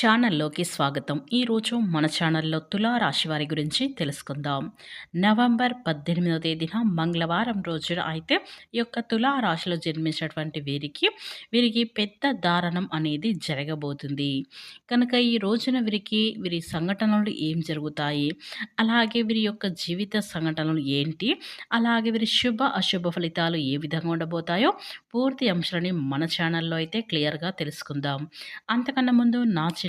ఛానల్లోకి స్వాగతం. ఈరోజు మన ఛానల్లో తులారాశి వారి గురించి తెలుసుకుందాం. నవంబర్ పద్దెనిమిదవ తేదీన మంగళవారం రోజున అయితే ఈ యొక్క తులారాశిలో జన్మించినటువంటి వీరికి వీరికి పెద్ద దారుణం అనేది జరగబోతుంది. కనుక ఈ రోజున వీరికి వీరి సంఘటనలు ఏం జరుగుతాయి? అలాగే వీరి యొక్క జీవిత సంఘటనలు ఏంటి? అలాగే వీరి శుభ అశుభ ఫలితాలు ఏ విధంగా ఉండబోతాయో పూర్తి అంశాలని మన ఛానల్లో అయితే క్లియర్గా తెలుసుకుందాం. అంతకన్నా ముందు నా చిన్న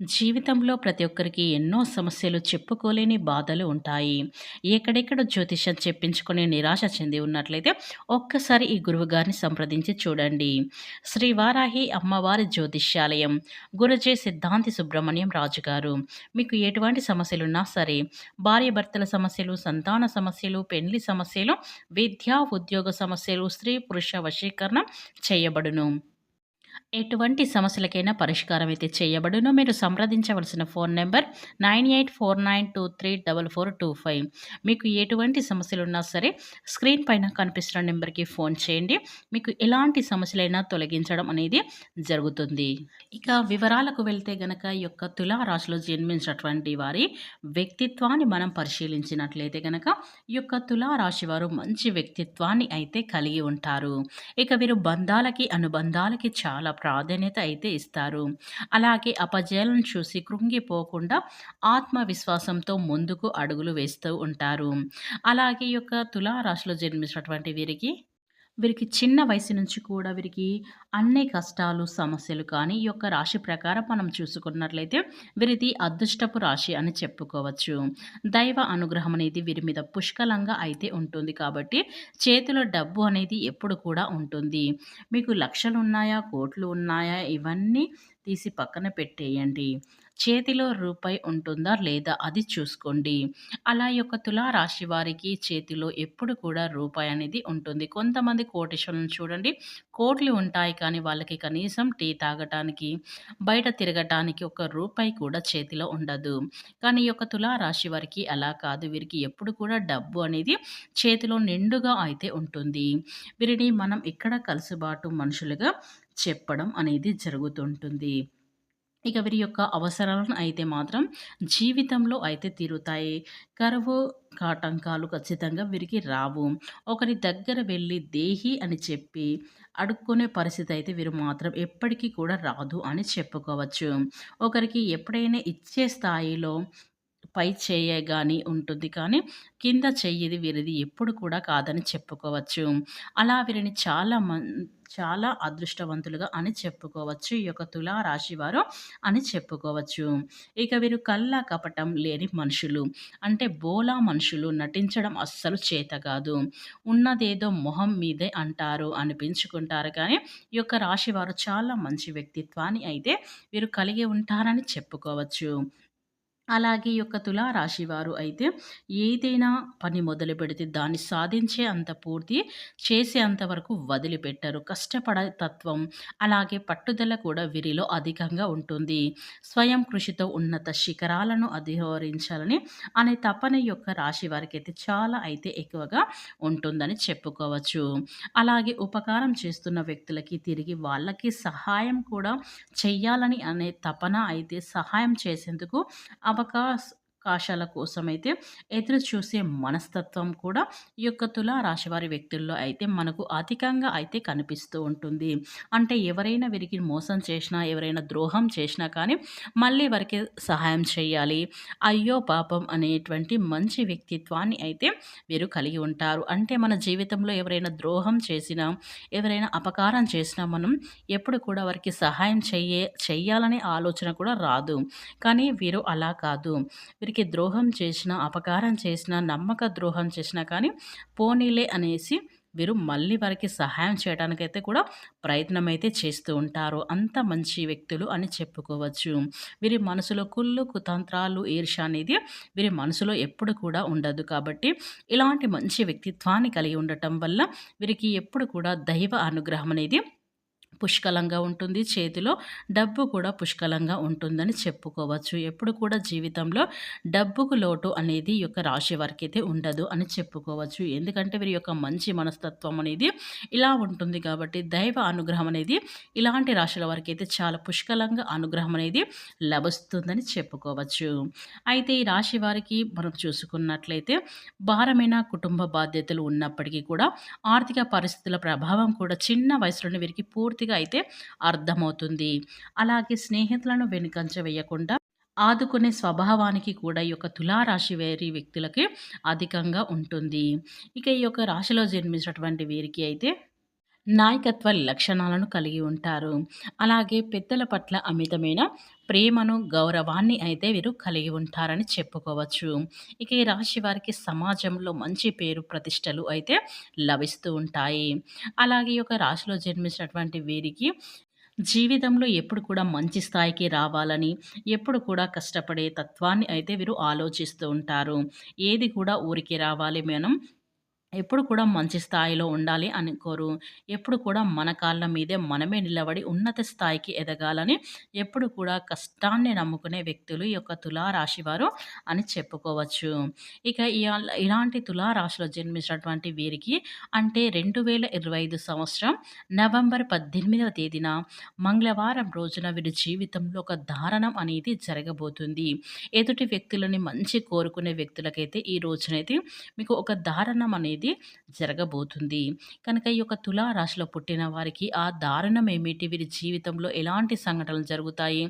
జీవితంలో ప్రతి ఒక్కరికి ఎన్నో సమస్యలు చెప్పుకోలేని బాధలు ఉంటాయి. ఎక్కడెక్కడ జ్యోతిషం చెప్పించుకునే నిరాశ చెంది ఉన్నట్లయితే ఒక్కసారి ఈ గురువు గారిని సంప్రదించి చూడండి. శ్రీ వారాహి అమ్మవారి జ్యోతిష్యాలయం గురుజే సిద్ధాంతి సుబ్రహ్మణ్యం రాజు గారు. మీకు ఎటువంటి సమస్యలున్నా సరే భార్యాభర్తల సమస్యలు సంతాన సమస్యలు పెళ్ళి సమస్యలు విద్యా ఉద్యోగ సమస్యలు స్త్రీ పురుష వశీకరణ చేయబడును. ఎటువంటి సమస్యలకైనా పరిష్కారం అయితే చేయబడును. మీరు సంప్రదించవలసిన phone number nine eight four nine two three double four two five. మీకు ఎటువంటి సమస్యలు ఉన్నా సరే స్క్రీన్ పైన కనిపిస్తున్న నెంబర్కి ఫోన్ చేయండి. మీకు ఎలాంటి సమస్యలైనా తొలగించడం అనేది జరుగుతుంది. ఇక వివరాలకు వెళ్తే గనక ఈ యొక్క తులారాశిలో జన్మించినటువంటి వారి వ్యక్తిత్వాన్ని మనం పరిశీలించినట్లయితే గనక ఈ యొక్క తులారాశి వారు మంచి వ్యక్తిత్వాన్ని అయితే కలిగి ఉంటారు. ఇక వీరు బంధాలకి అనుబంధాలకి చాలా ప్రాధాన్యత అయితే ఇస్తారు. అలాగే అపజయాలను చూసి కృంగిపోకుండా ఆత్మవిశ్వాసంతో ముందుకు అడుగులు వేస్తూ ఉంటారు. అలాగే ఈ యొక్క తులారాశిలో జన్మించినటువంటి వీరికి వీరికి చిన్న వయసు నుంచి కూడా వీరికి అన్ని కష్టాలు సమస్యలు కానీ ఈ యొక్క రాశి ప్రకారం మనం చూసుకున్నట్లయితే వీరిది అదృష్టపు రాశి అని చెప్పుకోవచ్చు. దైవ అనుగ్రహం అనేది వీరి మీద పుష్కలంగా అయితే ఉంటుంది కాబట్టి చేతిలో డబ్బు అనేది ఎప్పుడు కూడా ఉంటుంది. మీకు లక్షలు ఉన్నాయా కోట్లు ఉన్నాయా ఇవన్నీ తీసి పక్కన పెట్టేయండి. చేతిలో రూపాయి ఉంటుందా లేదా అది చూసుకోండి. అలా యొక్క తులారాశి వారికి చేతిలో ఎప్పుడు కూడా రూపాయి అనేది ఉంటుంది. కొంతమంది కోటేశ్వరులను చూడండి. కోట్లు ఉంటాయి కానీ వాళ్ళకి కనీసం టీ తాగటానికి బయట తిరగటానికి ఒక రూపాయి కూడా చేతిలో ఉండదు. కానీ ఈ యొక్క తులారాశి వారికి అలా కాదు. వీరికి ఎప్పుడు కూడా డబ్బు అనేది చేతిలో నిండుగా అయితే ఉంటుంది. వీరిని మనం ఇక్కడ కలుసుబాటు మనుషులుగా చెప్పడం అనేది జరుగుతుంటుంది. ఇక వీరి యొక్క అవసరాలను అయితే మాత్రం జీవితంలో అయితే తీరుతాయి. కరువు కాటంకాలు ఖచ్చితంగా వీరికి రావు. ఒకరి దగ్గర వెళ్ళి దేహి అని చెప్పి అడుక్కునే పరిస్థితి అయితే వీరు మాత్రం ఎప్పటికీ కూడా రాదు అని చెప్పుకోవచ్చు. ఒకరికి ఎప్పుడైనా ఇచ్చే స్థాయిలో పై చేయ కానీ ఉంటుంది. కానీ కింద చెయ్యిది వీరిది ఎప్పుడు కూడా కాదని చెప్పుకోవచ్చు. అలా వీరిని చాలా మం చాలా అదృష్టవంతులుగా అని చెప్పుకోవచ్చు. ఈ యొక్క తులా వారు అని చెప్పుకోవచ్చు. ఇక వీరు కళ్ళ కపటం లేని మనుషులు. అంటే బోలా మనుషులు నటించడం అస్సలు చేత కాదు. ఉన్నదేదో మొహం మీదే అంటారు అనిపించుకుంటారు. కానీ ఈ యొక్క రాశి వారు చాలా మంచి వ్యక్తిత్వాన్ని అయితే వీరు కలిగి ఉంటారని చెప్పుకోవచ్చు. అలాగే యొక్క తులారాశివారు అయితే ఏదైనా పని మొదలు పెడితే దాన్ని సాధించే అంత పూర్తి చేసే అంతవరకు వదిలిపెట్టరు. కష్టపడే తత్వం అలాగే పట్టుదల కూడా వీరిలో అధికంగా ఉంటుంది. స్వయం కృషితో ఉన్నత శిఖరాలను అధిహరించాలని అనే తపన యొక్క రాశి వారికి అయితే చాలా అయితే ఎక్కువగా ఉంటుందని చెప్పుకోవచ్చు. అలాగే ఉపకారం చేస్తున్న వ్యక్తులకి తిరిగి వాళ్ళకి సహాయం కూడా చెయ్యాలని అనే తపన అయితే సహాయం చేసేందుకు abacus అవకాశాల కోసమైతే ఎదురు చూసే మనస్తత్వం కూడా ఈ యొక్క తులా రాశివారి వ్యక్తుల్లో అయితే మనకు అధికంగా అయితే కనిపిస్తూ ఉంటుంది. అంటే ఎవరైనా వీరికి మోసం చేసినా ఎవరైనా ద్రోహం చేసినా కానీ మళ్ళీ వారికి సహాయం చేయాలి. అయ్యో పాపం అనేటువంటి మంచి వ్యక్తిత్వాన్ని అయితే వీరు కలిగి ఉంటారు. అంటే మన జీవితంలో ఎవరైనా ద్రోహం చేసినా ఎవరైనా అపకారం చేసినా మనం ఎప్పుడు కూడా వారికి సహాయం చెయ్యే చెయ్యాలనే ఆలోచన కూడా రాదు. కానీ వీరు అలా కాదు. వీరికి ద్రోహం చేసినా అపకారం చేసినా నమ్మక ద్రోహం చేసినా కానీ పోనీలే అనేసి వీరు మళ్ళీ వారికి సహాయం చేయడానికైతే కూడా ప్రయత్నం అయితే చేస్తూ ఉంటారు. అంత మంచి వ్యక్తులు అని చెప్పుకోవచ్చు. వీరి మనసులో కుళ్ళు, కుతంత్రాలు, ఈర్ష అనేది వీరి మనసులో ఎప్పుడు కూడా ఉండదు. కాబట్టి ఇలాంటి మంచి వ్యక్తిత్వాన్ని కలిగి ఉండటం వల్ల వీరికి ఎప్పుడు కూడా దైవ అనుగ్రహం అనేది పుష్కలంగా ఉంటుంది. చేతిలో డబ్బు కూడా పుష్కలంగా ఉంటుందని చెప్పుకోవచ్చు. ఎప్పుడు కూడా జీవితంలో డబ్బుకు లోటు అనేది ఈ యొక్క రాశి వారికైతే ఉండదు అని చెప్పుకోవచ్చు. ఎందుకంటే వీరి యొక్క మంచి మనస్తత్వం అనేది ఇలా ఉంటుంది కాబట్టి దైవ అనుగ్రహం అనేది ఇలాంటి రాశుల వారికైతే చాలా పుష్కలంగా అనుగ్రహం అనేది లభిస్తుందని చెప్పుకోవచ్చు. అయితే ఈ రాశి వారికి మనం చూసుకున్నట్లయితే భారమైన కుటుంబ బాధ్యతలు ఉన్నప్పటికీ కూడా ఆర్థిక పరిస్థితుల ప్రభావం కూడా చిన్న వయసులోనే వీరికి పూర్తి పూర్తిగా అయితే అర్థమవుతుంది. అలాగే స్నేహితులను వెనుకంచ వేయకుండా ఆదుకునే స్వభావానికి కూడా ఈ యొక్క తులారాశి వేరి వ్యక్తులకి అధికంగా ఉంటుంది. ఇక ఈ యొక్క రాశిలో జన్మించినటువంటి వీరికి అయితే నాయకత్వ లక్షణాలను కలిగి ఉంటారు. అలాగే పెద్దల పట్ల అమితమైన ప్రేమను, గౌరవాన్ని అయితే వీరు కలిగి ఉంటారని చెప్పుకోవచ్చు. ఇక ఈ రాశి వారికి సమాజంలో మంచి పేరు ప్రతిష్టలు అయితే లభిస్తూ ఉంటాయి. అలాగే ఈ యొక్క రాశిలో జన్మించినటువంటి వీరికి జీవితంలో ఎప్పుడు కూడా మంచి స్థాయికి రావాలని, ఎప్పుడు కూడా కష్టపడే తత్వాన్ని అయితే వీరు ఆలోచిస్తూ ఉంటారు. ఏది కూడా ఊరికి రావాలి మనం ఎప్పుడు కూడా మంచి స్థాయిలో ఉండాలి అనుకోరు. ఎప్పుడు కూడా మన కాళ్ళ మీదే మనమే నిలబడి ఉన్నత స్థాయికి ఎదగాలని ఎప్పుడు కూడా కష్టాన్ని నమ్ముకునే వ్యక్తులు ఈ యొక్క తులారాశి వారు అని చెప్పుకోవచ్చు. ఇక ఇలాంటి తులారాశిలో జన్మించినటువంటి వీరికి అంటే 2025 సంవత్సరం నవంబర్ 18వ తేదీన మంగళవారం రోజున వీరి జీవితంలో ఒక దారుణం అనేది జరగబోతుంది. ఎదుటి వ్యక్తులని మంచి కోరుకునే వ్యక్తులకైతే ఈ రోజునైతే మీకు ఒక దారుణం అనేది అనేది జరగబోతుంది. కనుక ఈ యొక్క తులా రాశిలో పుట్టిన వారికి ఆ దారుణం ఏమిటి? వీరి జీవితంలో ఎలాంటి సంఘటనలు జరుగుతాయి?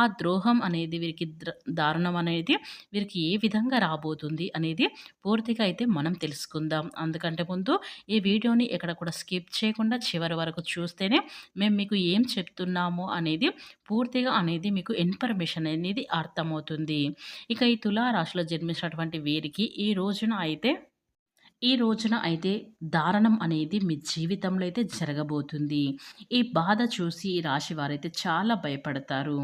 ఆ ద్రోహం అనేది వీరికి ద్ర దారుణం అనేది వీరికి ఏ విధంగా రాబోతుంది అనేది పూర్తిగా అయితే మనం తెలుసుకుందాం. అందుకంటే ముందు ఈ వీడియోని ఎక్కడ కూడా స్కిప్ చేయకుండా చివరి వరకు చూస్తేనే మేము మీకు ఏం చెప్తున్నాము అనేది పూర్తిగా అనేది మీకు ఇన్ఫర్మేషన్ అనేది అర్థమవుతుంది. ఇక ఈ తులా రాశిలో జన్మించినటువంటి వీరికి ఈ రోజున అయితే ఈ రోజున అయితే దారుణం అనేది మీ జీవితంలో అయితే జరగబోతుంది. ఈ బాధ చూసి ఈ రాశి వారైతే చాలా భయపడతారు.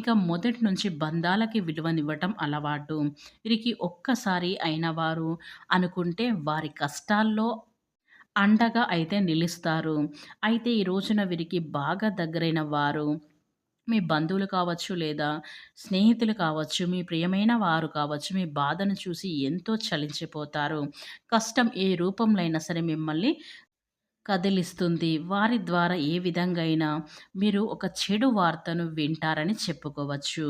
ఇక మొదటి నుంచి బంధాలకి విలువనివ్వటం అలవాటు. వీరికి ఒక్కసారి అయిన వారు అనుకుంటే వారి కష్టాల్లో అండగా అయితే నిలుస్తారు. అయితే ఈ రోజున వీరికి బాగా దగ్గరైన వారు మీ బంధువులు కావచ్చు, లేదా స్నేహితులు కావచ్చు, మీ ప్రియమైన వారు కావచ్చు, మీ బాధను చూసి ఎంతో చలించిపోతారు. కష్టం ఏ రూపంలో అయినా సరే మిమ్మల్ని కదిలిస్తుంది. వారి ద్వారా ఏ విధంగా అయినా మీరు ఒక చెడు వార్తను వింటారని చెప్పుకోవచ్చు.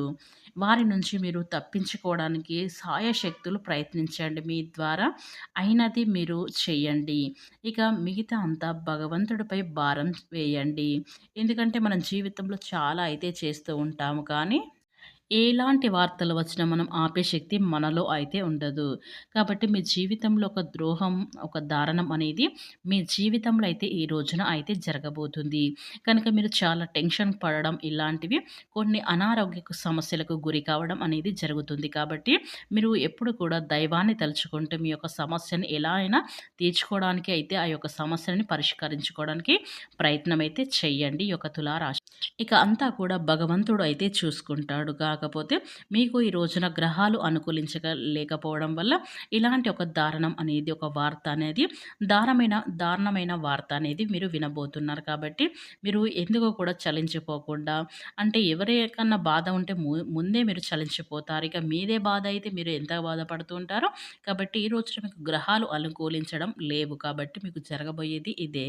వారి నుంచి మీరు తప్పించుకోవడానికి సాయశక్తులు ప్రయత్నించండి. మీ ద్వారా అయినది మీరు చేయండి ఇక మిగతా అంతా భగవంతుడిపై భారం వేయండి. ఎందుకంటే మనం జీవితంలో చాలా అయితే చేస్తూ ఉంటాము కానీ ఎలాంటి వార్తలు వచ్చినా మనం ఆపే శక్తి మనలో అయితే ఉండదు. కాబట్టి మీ జీవితంలో ఒక ద్రోహం, ఒక దారుణం అనేది మీ జీవితంలో అయితే ఈ రోజున అయితే జరగబోతుంది. కనుక మీరు చాలా టెన్షన్ పడడం ఇలాంటివి కొన్ని అనారోగ్య సమస్యలకు గురి కావడం అనేది జరుగుతుంది. కాబట్టి మీరు ఎప్పుడు కూడా దైవాన్ని తలుచుకుంటూ మీ యొక్క సమస్యను ఎలా అయినా తీర్చుకోవడానికి అయితే ఆ యొక్క సమస్యని పరిష్కరించుకోవడానికి ప్రయత్నం అయితే చేయండి ఈ యొక్క తులారాశి ఇక అంతా కూడా భగవంతుడు అయితే చూసుకుంటాడు. కాకపోతే మీకు ఈ రోజున గ్రహాలు అనుకూలించక లేకపోవడం వల్ల ఇలాంటి ఒక దారుణం అనేది ఒక వార్త అనేది దారమైన దారుణమైన వార్త అనేది మీరు వినబోతున్నారు. కాబట్టి మీరు ఎందుకు కూడా చలించిపోకుండా అంటే ఎవరికన్నా బాధ ఉంటే ము ముందే మీరు చలించిపోతారు. ఇక మీదే బాధ అయితే మీరు ఎంత బాధపడుతూ ఉంటారో కాబట్టి ఈ రోజున మీకు గ్రహాలు అనుకూలించడం లేవు. కాబట్టి మీకు జరగబోయేది ఇదే.